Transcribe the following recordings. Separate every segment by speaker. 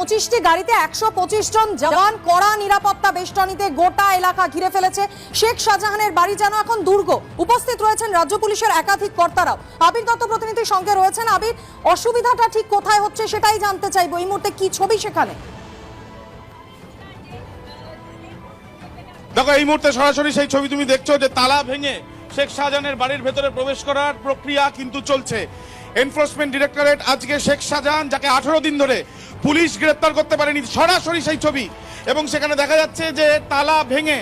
Speaker 1: পঁচিশটি গাড়িতে একশো পঁচিশ জন জওয়ান কড়া নিরাপত্তা বেষ্টনীতে গোটা এলাকা ঘিরে ফেলেছে। শেখ শাহজাহানের বাড়ি যেন এখন দুর্গ। উপস্থিত রয়েছেন রাজ্য পুলিশের একাধিক কর্তারাও। আবির দত্ত প্রতিনিধির সঙ্গে রয়েছেন আবির। অসুবিধাটা ঠিক কোথায় হচ্ছে সেটাই জানতে চাইব। এই মুহূর্তে কি ছবি সেখানে?
Speaker 2: দেখো, এই মুহূর্তে সরাসরি সেই ছবি তুমি দেখছ যে তালা ভেঙে শেখ শাহজাহানের বাড়ির ভেতরে প্রবেশ করার প্রক্রিয়া কিন্তু চলছে। এনফোর্সমেন্ট ডিরেক্টরেট আজকে শেখ শাহজাহান, যাকে আঠারো দিন ধরে পুলিশ গ্রেপ্তার করতে পারেনি সরাসরি সেই ছবি। এবং সেখানে দেখা যাচ্ছে যে তালা ভেঙে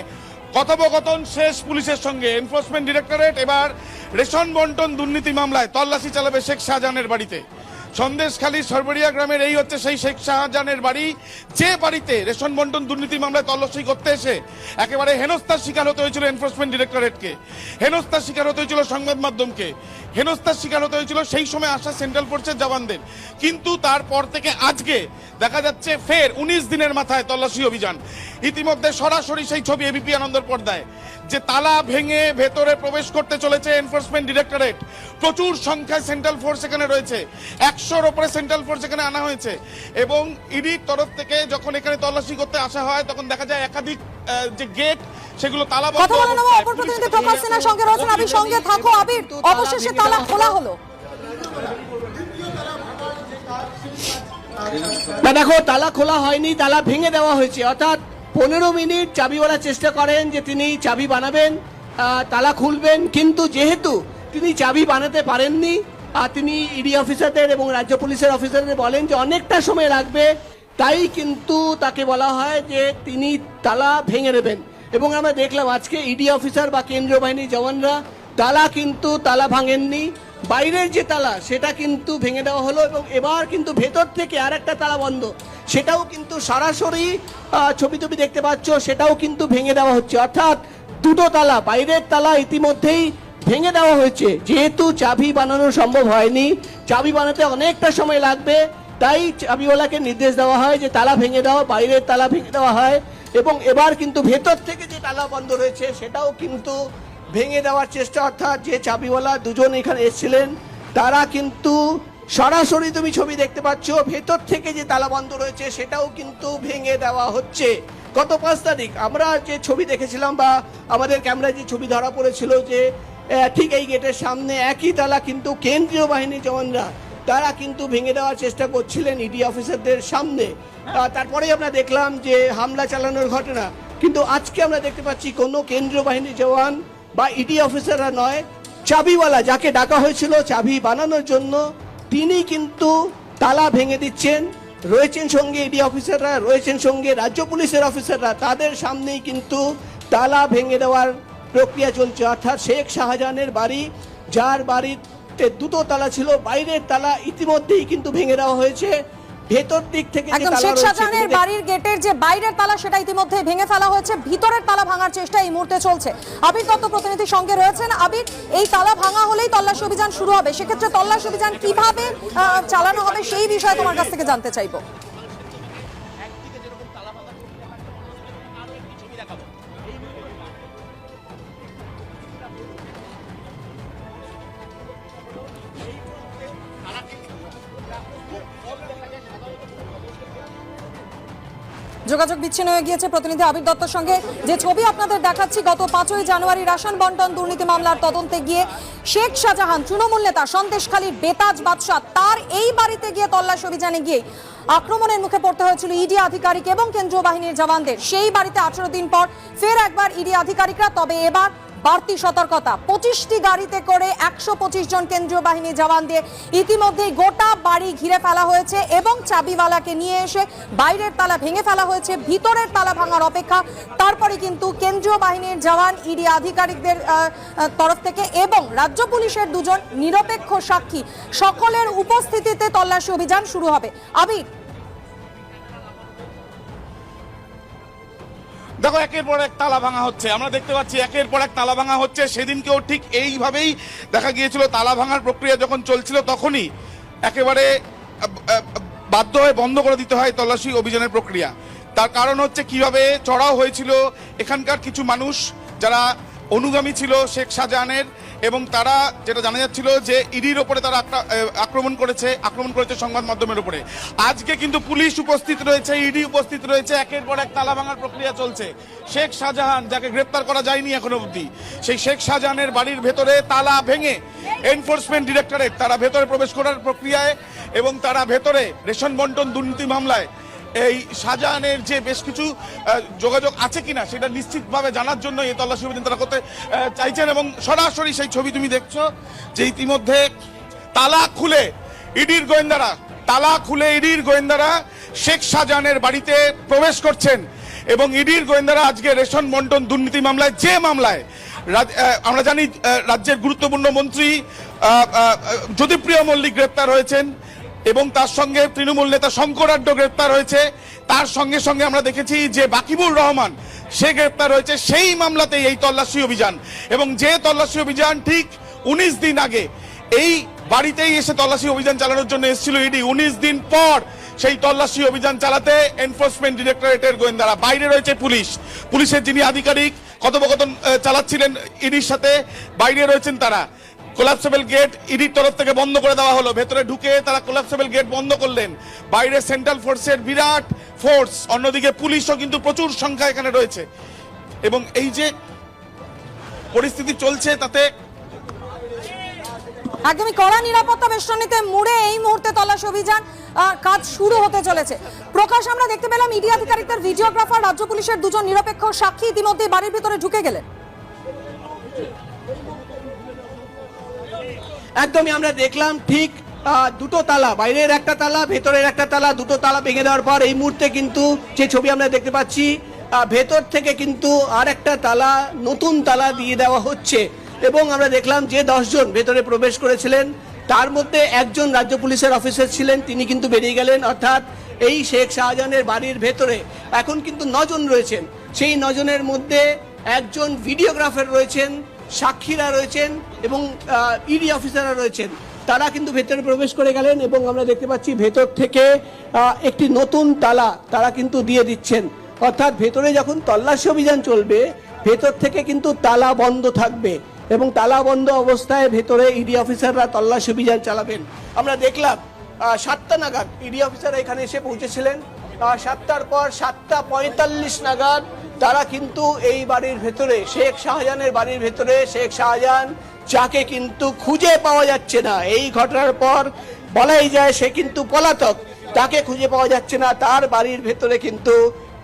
Speaker 2: কথোপকথন শেষ পুলিশের সঙ্গে। এনফোর্সমেন্ট ডিরেক্টরেট এবার রেশন বন্টন দুর্নীতি মামলায় তল্লাশি চালাবে শেখ শাহজাহানের বাড়িতে। সন্দেশখালী সরবরিয়া গ্রামের এই হচ্ছে সেই শেখ শাহজাহানের বাড়ি। যে বাড়িতে রেশন বন্টন দুর্নীতি মামলায় তল্লাশি করতে এসে একেবারে হেনস্থার শিকার হতে হয়েছিল এনফোর্সমেন্ট ডিরেক্টরেটকে হেনস্থার শিকার হতে হয়েছিল সংবাদ মাধ্যমকে। হেনস্থার শিকার হতে হয়েছিল সেই সময় আসা সেন্ট্রাল ফোর্সের জওয়ানদের। কিন্তু তারপর থেকে আজকে দেখা যাচ্ছে ফের উনিশ দিনের মাথায় তল্লাশি অভিযান। ইতিমধ্যে সরাসরি সেই ছবি এবিপি আনন্দর পর্দায়। যে তালা ভেঙে ভেতরে প্রবেশ করতে চলেছে এনফোর্সমেন্ট ডিরেক্টরেট প্রচুর সংখ্যায় সেন্ট্রাল ফোর্স এখানে রয়েছে। একশোর ওপরে সেন্ট্রাল ফোর্স এখানে আনা হয়েছে। এবং ইডির তরফ থেকে যখন এখানে তল্লাশি করতে আসা হয় তখন দেখা যায় একাধিক যে গেট সেগুলো তালা
Speaker 1: কথা বলে নেব অপর প্রতিনিধি প্রকাশ সিনহার সঙ্গে রয়েছেন আবির সঙ্গে থাকো আবির। অবশেষে তালা খোলা হলো।
Speaker 3: দেখো তালা খোলা হয়নি তালা ভেঙে দেওয়া হয়েছে। অর্থাৎ পনেরো মিনিট চাবি বলার চেষ্টা করেন যে তিনি চাবি বানাবেন তালা খুলবেন, কিন্তু যেহেতু তিনি চাবি বানাতে পারেননি আর তিনি ইডি অফিসারদের এবং রাজ্য পুলিশের অফিসারদের বলেন যে অনেকটা সময় লাগবে, তাই কিন্তু তাকে বলা হয় যে তিনি তালা ভেঙে নেবেন। এবং আমরা দেখলাম আজকে ইডি অফিসার বা কেন্দ্রীয় বাহিনীর জওয়ানরা তালা কিন্তু তালা ভাঙেননি। বাইরের যে তালা, সেটা কিন্তু ভেঙে দেওয়া হলো এবং এবার কিন্তু ভেতর থেকে আর একটা তালা বন্ধ। সেটাও কিন্তু সরাসরি ছবি টবি দেখতে পাচ্ছ, সেটাও কিন্তু ভেঙে দেওয়া হচ্ছে। অর্থাৎ দুটো তালা, বাইরের তালা ইতিমধ্যেই ভেঙে দেওয়া হয়েছে। যেহেতু চাবি বানানো সম্ভব হয়নি, চাবি বানাতে অনেকটা সময় লাগবে, তাই চাবিওয়ালাকে নির্দেশ দেওয়া হয় যে তালা ভেঙে দেওয়া বাইরের তালা ভেঙে দেওয়া হয় এবং এবার কিন্তু ভেতর থেকে যে তালা বন্ধ রয়েছে, সেটাও কিন্তু ভেঙে দেওয়ার চেষ্টা অর্থাৎ যে চাবিওয়ালা দুজন এখানে এসেছিলেন তারা কিন্তু সরাসরি তুমি ছবি দেখতে পাচ্ছ ভেতর থেকে যে তালা বন্ধ রয়েছে সেটাও কিন্তু ভেঙে দেওয়া হচ্ছে। গত পাঁচ তারিখ আমরা যে ছবি দেখেছিলাম বা আমাদের ক্যামেরায় যে ছবি ধরা পড়েছিল যে ঠিক এই গেটের সামনে একই তালা কিন্তু কেন্দ্রীয় বাহিনীর জওয়ানরা তারা কিন্তু ভেঙে দেওয়ার চেষ্টা করছিলেন ইডি অফিসারদের সামনে। আহ, তারপরেই আমরা দেখলাম যে হামলা চালানোর ঘটনা কিন্তু আজকে আমরা দেখতে পাচ্ছি কোনো কেন্দ্রীয় বাহিনীর জওয়ান বা ইডি অফিসাররা নয়, চাবিওয়ালা যাকে ডাকা হয়েছিল চাবি বানানোর জন্য, তিনি কিন্তু তালা ভেঙে দিচ্ছেন। রয়েছেন সঙ্গে ইডি অফিসাররা রয়েছেন সঙ্গে রাজ্য পুলিশের অফিসাররা তাদের সামনেই কিন্তু তালা ভেঙে দেওয়ার প্রক্রিয়া চলছে। অর্থাৎ শেখ শাহজাহানের বাড়ি, যার বাড়িতে দুটো তালা ছিল, বাইরের তালা ইতিমধ্যেই কিন্তু ভেঙে দেওয়া হয়েছে। ভেতর দিক থেকে
Speaker 1: একদম শেখ শাহজাহানের বাড়ির গেটের যে বাইরের তালা সেটা ইতিমধ্যে ভেঙে ফেলা হয়েছে। ভিতরের তালা ভাঙার চেষ্টা এই মুহূর্তে চলছে। আবির দত্ত প্রতিনিধির সঙ্গে রয়েছেন। আবির এই তালা ভাঙা হলেই তল্লাশি অভিযান শুরু হবে। সেক্ষেত্রে তল্লাশি অভিযান কীভাবে চালানো হবে সেই বিষয়ে তোমার কাছ থেকে জানতে চাইব। যোগাযোগ বিচ্ছিন্ন হয়ে গিয়েছে প্রতিনিধি আবির দত্তর সঙ্গে। যে ছবি আপনাদের দেখাচ্ছি, গত পাঁচই জানুয়ারি রাশন বন্টন দুর্নীতি মামলার তদন্তে গিয়ে শেখ শাহজাহান, তৃণমূল নেতা সন্দেশখালীর বেতাজ বাদশাহ তার এই বাড়িতে গিয়ে তল্লাশ অভিযানে গিয়ে আক্রমণের মুখে পড়তে হয়েছিল ইডি আধিকারিক এবং কেন্দ্রীয় বাহিনীর জওয়ানদের। সেই বাড়িতে আঠারো দিন পর ফের একবার ইডি আধিকারিকরা। তবে এবার বাড়তি সতর্কতা। পঁচিশটি গাড়িতে করে একশো পঁচিশ জন কেন্দ্রীয় বাহিনী জওয়ান দিয়ে ইতিমধ্যেই গোটা বাড়ি ঘিরে ফেলা হয়েছে এবং চাবিওয়ালাকে নিয়ে এসে বাইরের তালা ভেঙে ফেলা হয়েছে, ভিতরের তালা ভাঙার অপেক্ষা। তারপরে কিন্তু কেন্দ্রীয় বাহিনীর জওয়ান, ইডি আধিকারিকদের তরফ থেকে এবং রাজ্য পুলিশের দুজন নিরপেক্ষ সাক্ষী। সকলের উপস্থিতিতে তল্লাশি অভিযান শুরু হবে। আবির
Speaker 2: দেখো, একের পর এক তালা ভাঙা হচ্ছে। আমরা দেখতে পাচ্ছি একের পর এক তালা ভাঙা হচ্ছে। সেদিনকেও ঠিক এইভাবেই দেখা গিয়েছিল, তালা ভাঙার প্রক্রিয়া যখন চলছিল তখনই একেবারে বাধ্য হয়ে বন্ধ করে দিতে হয় তল্লাশি অভিযানের প্রক্রিয়া। তার কারণ হচ্ছে কীভাবে চড়াও হয়েছিল, এখানকার কিছু মানুষ যারা অনুগামী ছিল, শেখ শাহজাহানের এবং তারা যেটা জানা যাচ্ছিল যে ইডির ওপরে তারা আক্রা- আক্রমণ করেছে আক্রমণ করেছে সংবাদ মাধ্যমের উপরে। আজকে কিন্তু পুলিশ উপস্থিত রয়েছে, ইডি উপস্থিত রয়েছে, একের পর এক তালা ভাঙার প্রক্রিয়া চলছে। শেখ শাহজাহান, যাকে গ্রেপ্তার করা যায়নি এখনও অবধি, সেই শেখ শাহজাহানের বাড়ির ভেতরে তালা ভেঙে এনফোর্সমেন্ট ডিরেক্টরেট তারা ভেতরে প্রবেশ করার প্রক্রিয়ায় এবং তারা ভেতরে রেশন বন্টন, দুর্নীতি মামলায় এই শাহজাহানের যে বেশ কিছু যোগাযোগ আছে কিনা সেটা নিশ্চিতভাবে জানার জন্য এই তল্লাশি অভিযান তারা করতে চাইছেন এবং সরাসরি সেই ছবি তুমি দেখছ যে ইতিমধ্যে তালা খুলে ইডির গোয়েন্দারা, তালা খুলে ইডির গোয়েন্দারা শেখ শাহজাহানের বাড়িতে প্রবেশ করছেন এবং ইডির গোয়েন্দারা আজকে রেশন বন্টন দুর্নীতি মামলায়, যে মামলায় আমরা জানি রাজ্যের গুরুত্বপূর্ণ মন্ত্রী জ্যোতিপ্রিয় মল্লিক গ্রেপ্তার হয়েছেন। এবং তার সঙ্গে তৃণমূল নেতা শঙ্করাড্ড গ্রেপ্তার হয়েছে। তার সঙ্গে সঙ্গে আমরা দেখেছি যে বাকিবুর রহমান, সে গ্রেপ্তার হয়েছে সেই মামলাতেই এই তল্লাশি অভিযান। এবং যে তল্লাশি অভিযান ঠিক উনিশ দিন আগে, এই বাড়িতেই এসে তল্লাশি অভিযান চালানোর জন্য এসেছিল ইডি। উনিশ দিন পর সেই তল্লাশি অভিযান চালাতে এনফোর্সমেন্ট ডিরেক্টরেটের গোয়েন্দারা বাইরে রয়েছে পুলিশ। পুলিশের যিনি আধিকারিক, কথোপকথন চালাচ্ছিলেন ইডির সাথে, বাইরে রয়েছেন তারা। কোলাপসেবল গেট ইডির তরফ থেকে বন্ধ করে দেওয়া হলো। ভেতরে ঢুকে তারা কোলাপসেবল গেট বন্ধ করলেন। বাইরে সেন্ট্রাল ফোর্সের বিরাট ফোর্স অন্যদিকে পুলিশও কিন্তু প্রচুর সংখ্যা এখানে রয়েছে। এবং এই যে পরিস্থিতি চলছে তাতে
Speaker 1: একদমই কড়া নিরাপত্তা বেষ্টনীতে মুড়ে এই মুহূর্তে তল্লাশি অভিযান কাজ শুরু হতে চলেছে। প্রকাশ আমরা দেখতে পেলাম ইডি আধিকারিকদের ভিডিওগ্রাফার, রাজ্য পুলিশের দুজন নিরপেক্ষ সাক্ষী ইতিমধ্যে বাড়ির ভিতরে ঢুকে গেলেন।
Speaker 3: একদমই আমরা দেখলাম ঠিক দুটো তালা, বাইরের একটা তালা, ভেতরের একটা তালা, দুটো তালা ভেঙে দেওয়ার পর এই মুহূর্তে কিন্তু যে ছবি আমরা দেখতে পাচ্ছি ভেতর থেকে কিন্তু আর একটা তালা, নতুন তালা দিয়ে দেওয়া হচ্ছে। এবং আমরা দেখলাম যে দশজন ভেতরে প্রবেশ করেছিলেন, তার মধ্যে একজন রাজ্য পুলিশের অফিসার ছিলেন, তিনি কিন্তু বেরিয়ে গেলেন। অর্থাৎ এই শেখ শাহজাহানের বাড়ির ভেতরে এখন কিন্তু নজন রয়েছেন। সেই নজনের মধ্যে একজন ভিডিওগ্রাফার রয়েছেন সাক্ষীরা রয়েছেন এবং ইডি অফিসাররা রয়েছেন। তারা কিন্তু ভেতরে প্রবেশ করে গেলেন এবং আমরা দেখতে পাচ্ছি ভেতর থেকে একটি নতুন তালা তারা কিন্তু দিয়ে দিচ্ছেন। অর্থাৎ ভেতরে যখন তল্লাশি অভিযান চলবে, ভেতর থেকে কিন্তু তালা বন্ধ থাকবে এবং তালা বন্ধ অবস্থায় ভেতরে ইডি অফিসাররা তল্লাশি অভিযান চালাবেন। আমরা দেখলাম সাতটা নাগাদ ইডি অফিসাররা এখানে এসে পৌঁছেছিলেন। সাতটার পর সাতটা পঁয়তাল্লিশ নাগাদ তারা কিন্তু এই বাড়ির ভেতরে, শেখ শাহজাহানের বাড়ির ভেতরে, শেখ শাহজাহান যাকে কিন্তু খুঁজে পাওয়া যাচ্ছে না। এই ঘটনার পর বলাই যায় সে কিন্তু পলাতক, তাকে খুঁজে পাওয়া যাচ্ছে না। তার বাড়ির ভেতরে কিন্তু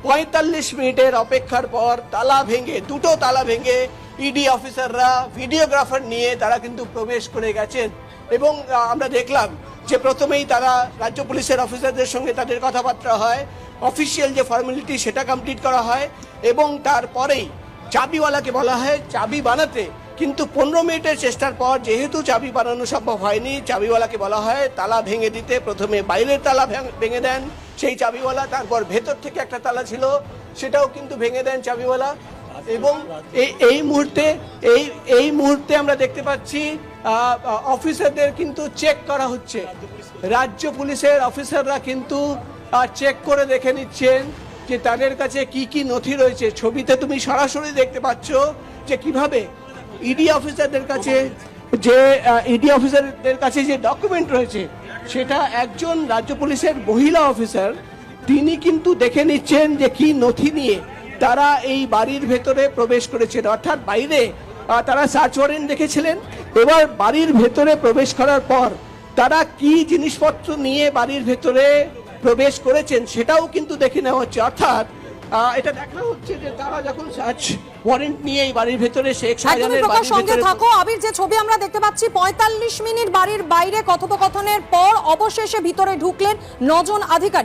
Speaker 3: পঁয়তাল্লিশ মিনিটের অপেক্ষার পর তালা ভেঙে, দুটো তালা ভেঙে ইডি অফিসাররা, ভিডিওগ্রাফার নিয়ে তারা কিন্তু প্রবেশ করে গেছেন। এবং আমরা দেখলাম যে প্রথমেই তারা রাজ্য পুলিশের অফিসারদের সঙ্গে তাদের কথাবার্তা হয়। অফিসিয়াল যে ফর্মালিটি সেটা কমপ্লিট করা হয় এবং তারপরেই চাবিওয়ালাকে বলা হয় চাবি বানাতে। কিন্তু পনেরো মিনিটের চেষ্টার পর যেহেতু চাবি বানানো সম্ভব হয়নি, চাবিওয়ালাকে বলা হয় তালা ভেঙে দিতে। প্রথমে বাইরের তালা ভেঙ- দেন সেই চাবিওয়ালা, তারপর ভেতর থেকে একটা তালা ছিল, সেটাও কিন্তু ভেঙে দেন চাবিওয়ালা। এবং এই এই মুহূর্তে, এই এই মুহূর্তে আমরা দেখতে পাচ্ছি অফিসারদের কিন্তু চেক করা হচ্ছে। রাজ্য পুলিশের অফিসাররা কিন্তু চেক করে দেখে নিচ্ছেন যে তাদের কাছে কি কি নথি রয়েছে। ছবিতে তুমি সরাসরি দেখতে পাচ্ছ যে কীভাবে ইডি অফিসারদের কাছে যে ইডি অফিসারদের কাছে যে ডকুমেন্ট রয়েছে, সেটা একজন রাজ্য পুলিশের মহিলা অফিসার তিনি কিন্তু দেখে নিচ্ছেন যে কি নথি নিয়ে তারা এই বাড়ির ভেতরে প্রবেশ করেছেন। অর্থাৎ বাইরে তারা সার্চ ওয়ারেন্ট দেখেছিলেন। এবার বাড়ির ভেতরে প্রবেশ করার পর তারা কি জিনিসপত্র নিয়ে বাড়ির ভেতরে প্রবেশ করেছেন সেটাও কিন্তু দেখে নেওয়া হচ্ছে। অর্থাৎ এটা দেখা হচ্ছে যে তারা যখন সার্চ ওয়ারেন্ট নিয়ে এই বাড়ির ভেতরে শেখ শাহজাহানের বাড়ির
Speaker 1: সঙ্গে থাকো আবির যে ছবি আমরা দেখতে পাচ্ছি পঁয়তাল্লিশ মিনিট বাড়ির বাইরে কথোপকথনের পর অবশেষে ভিতরে ঢুকলেন নজন আধিকারিক।